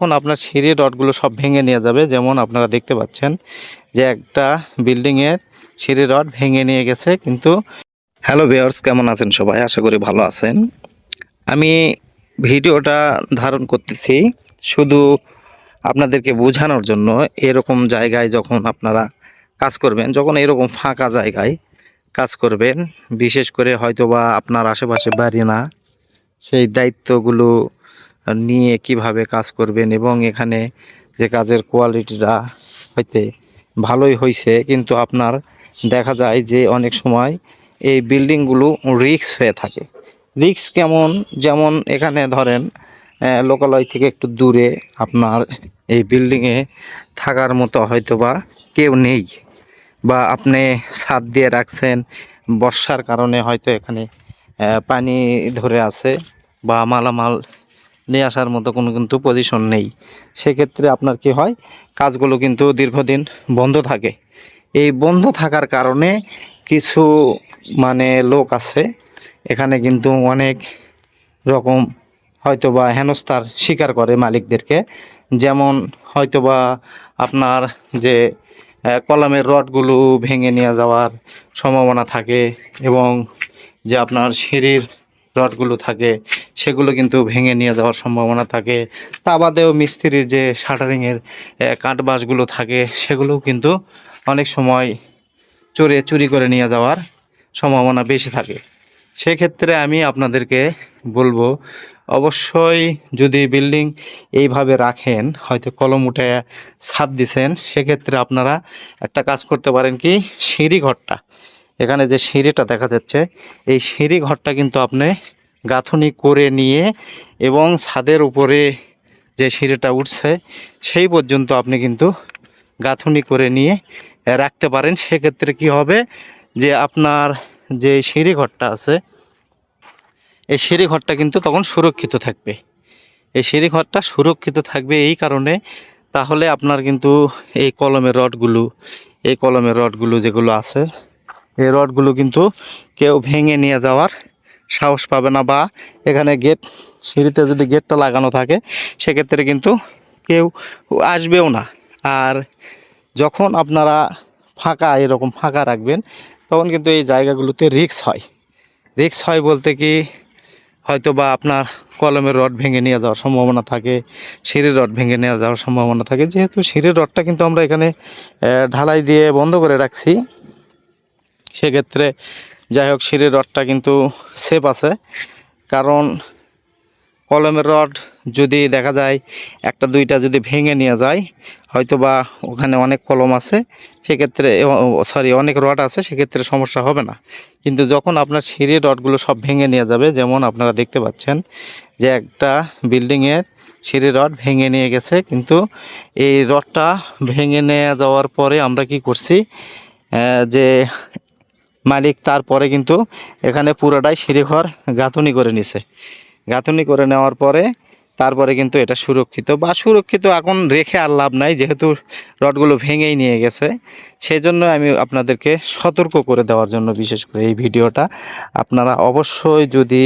এখন আপনার সিঁড়ি রডগুলো সব ভেঙে নিয়ে যাবে। যেমন আপনারা দেখতে পাচ্ছেন যে একটা বিল্ডিংয়ের সিঁড়ি রড ভেঙে নিয়ে গেছে। কিন্তু হ্যালো বেয়ার্স কেমন আছেন সবাই? আশা করি ভালো আছেন। আমি ভিডিওটা ধারণ করতেছি শুধু আপনাদেরকে বোঝানোর জন্য এরকম জায়গায় যখন আপনারা কাজ করবেন, যখন এরকম ফাঁকা জায়গায় কাজ করবেন, বিশেষ করে হয়তোবা আপনার আশেপাশে বাড়ি না, সেই দায়িত্বগুলো নিয়ে কীভাবে কাজ করবেন এবং এখানে যে কাজের কোয়ালিটিটা হয়তো ভালোই হয়েছে কিন্তু আপনার দেখা যায় যে অনেক সময় এই বিল্ডিংগুলো রিক্স হয়ে থাকে। রিক্স কেমন? যেমন এখানে ধরেন লোকালয় থেকে একটু দূরে আপনার এই বিল্ডিংয়ে থাকার মতো হয়তো বা কেউ নেই। বা আপনি ছাদ দিয়ে রাখছেন, বর্ষার কারণে হয়তো এখানে পানি ধরে আছে বা মালামাল নিয়ে আসার মতো কোনো কিন্তু পজিশন নেই। সেক্ষেত্রে আপনার কি হয়, কাজগুলো কিন্তু দীর্ঘদিন বন্ধ থাকে। এই বন্ধ থাকার কারণে কিছু মানে লোক আছে, এখানে কিন্তু অনেক রকম হয়তোবা হেনস্থার স্বীকার করে মালিকদেরকে। যেমন হয়তোবা আপনার যে কলামের রডগুলো ভেঙে নিয়ে যাওয়ার সম্ভাবনা থাকে এবং যে আপনার সিঁড়ির রডগুলো থাকে সেগুলো কিন্তু ভেঙে নিয়ে যাওয়ার সম্ভাবনা থাকে। তা বাদেও মিস্ত্রির যে শাটারিংয়ের কাঠবাসগুলো থাকে, সেগুলোও কিন্তু অনেক সময় চোরে চুরি করে নিয়ে যাওয়ার সম্ভাবনা বেশি থাকে। সেক্ষেত্রে আমি আপনাদেরকে বলব, অবশ্যই যদি বিল্ডিং এইভাবে রাখেন, হয়তো কলম উঠে ছাদ দিছেন, সেক্ষেত্রে আপনারা একটা কাজ করতে পারেন কি, সিঁড়ি ঘরটা। এখানে যে সিঁড়িটা দেখা যাচ্ছে, এই সিঁড়ি ঘরটা কিন্তু আপনি গাঁথুনি করে নিয়ে এবং ছাদের উপরে যে সিঁড়িটা উঠছে, সেই পর্যন্ত আপনি কিন্তু গাঁথুনি করে নিয়ে রাখতে পারেন। সেক্ষেত্রে কি হবে যে আপনার যে সিঁড়ি ঘরটা আছে, এই সিঁড়ি ঘরটা কিন্তু তখন সুরক্ষিত থাকবে। এই সিঁড়ি ঘরটা সুরক্ষিত থাকবে এই কারণে তাহলে আপনার কিন্তু এই কলমের রডগুলো, এই কলমের রডগুলো যেগুলো আছে, এই রডগুলো কিন্তু কেউ ভেঙে নিয়ে যাওয়ার সাহস পাবে না বা এখানে গেট সিঁড়িতে যদি গেটটা লাগানো থাকে, সেক্ষেত্রে কিন্তু কেউ আসবেও না। আর যখন আপনারা ফাঁকা, এরকম ফাঁকা রাখবেন, তখন কিন্তু এই জায়গাগুলোতে রিক্স হয়। রিক্স হয় বলতে কি হয়তো বা আপনার কলমের রড ভেঙে নিয়ে যাওয়ার সম্ভাবনা থাকে, সিঁড়ির রড ভেঙে নিয়ে যাওয়ার সম্ভাবনা থাকে। যেহেতু সিঁড়ির রডটা কিন্তু আমরা এখানে ঢালাই দিয়ে বন্ধ করে রাখছি, সেক্ষেত্রে যাই হোক সিঁড়ির রডটা কিন্তু সেফ আছে। কারণ কলমের রড যদি দেখা যায়, একটা দুইটা যদি ভেঙে নিয়ে যায় হয়তো বা ওখানে অনেক কলম আছে, সেক্ষেত্রে সরি অনেক রড আছে, সেক্ষেত্রে সমস্যা হবে না। কিন্তু যখন আপনার সিঁড়ির রডগুলো সব ভেঙে নিয়ে যাবে, যেমন আপনারা দেখতে পাচ্ছেন যে একটা বিল্ডিংয়ের সিঁড়ি রড ভেঙে নিয়ে গেছে, কিন্তু এই রডটা ভেঙে নিয়ে যাওয়ার পরে আমরা কি করছি যে মালিক তারপরে কিন্তু এখানে পুরোটাই সিঁড়িঘর গাঁথুনি করে নিছে। গাঁথুনি করে নেওয়ার পরে তারপরে কিন্তু এটা সুরক্ষিত বা সুরক্ষিত এখন রেখে আর লাভ নাই, যেহেতু রডগুলো ভেঙেই নিয়ে গেছে। সেই জন্য আমি আপনাদেরকে সতর্ক করে দেওয়ার জন্য বিশেষ করে এই ভিডিওটা। আপনারা অবশ্যই যদি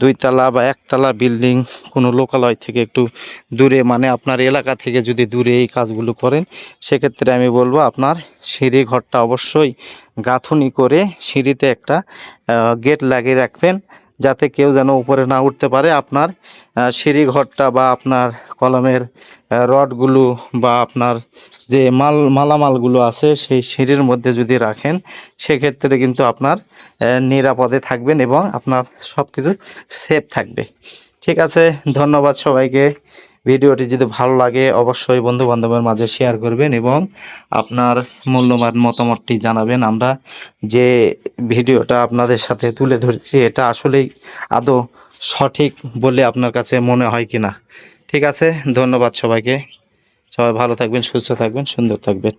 দুইতলা বা একতলা বিল্ডিং কোনো লোকালয় থেকে একটু দূরে মানে আপনার এলাকা থেকে যদি দূরে এই কাজগুলো করেন, সেক্ষেত্রে আমি বলব আপনার সিঁড়ি ঘরটা অবশ্যই গাঁথুনি করে সিঁড়িতে একটা গেট লাগিয়ে রাখবেন। যাতে কেউ যেন উপরে না উঠতে পারে আপনার সিঁড়ি ঘরটা বা আপনার কলমের রডগুলো বা আপনার যে মাল, মালামালগুলো আছে সেই সিঁড়ির মধ্যে যদি রাখেন, সেক্ষেত্রে কিন্তু আপনার নিরাপদে থাকবেন এবং আপনার সব কিছু সেফ থাকবে। ঠিক আছে, ধন্যবাদ সবাইকে। ভিডিওটি যদি ভালো লাগে, অবশ্যই বন্ধু বান্ধবের মাঝে শেয়ার করবেন এবং আপনার মূল্যবান মতামতটি জানাবেন। আমরা যে ভিডিওটা আপনাদের সাথে তুলে ধরছি, এটা আসলেই আদৌ সঠিক বলে আপনার কাছে মনে হয় কি না ঠিক আছে, ধন্যবাদ সবাইকে। সবাই ভালো থাকবেন, সুস্থ থাকবেন, সুন্দর থাকবেন।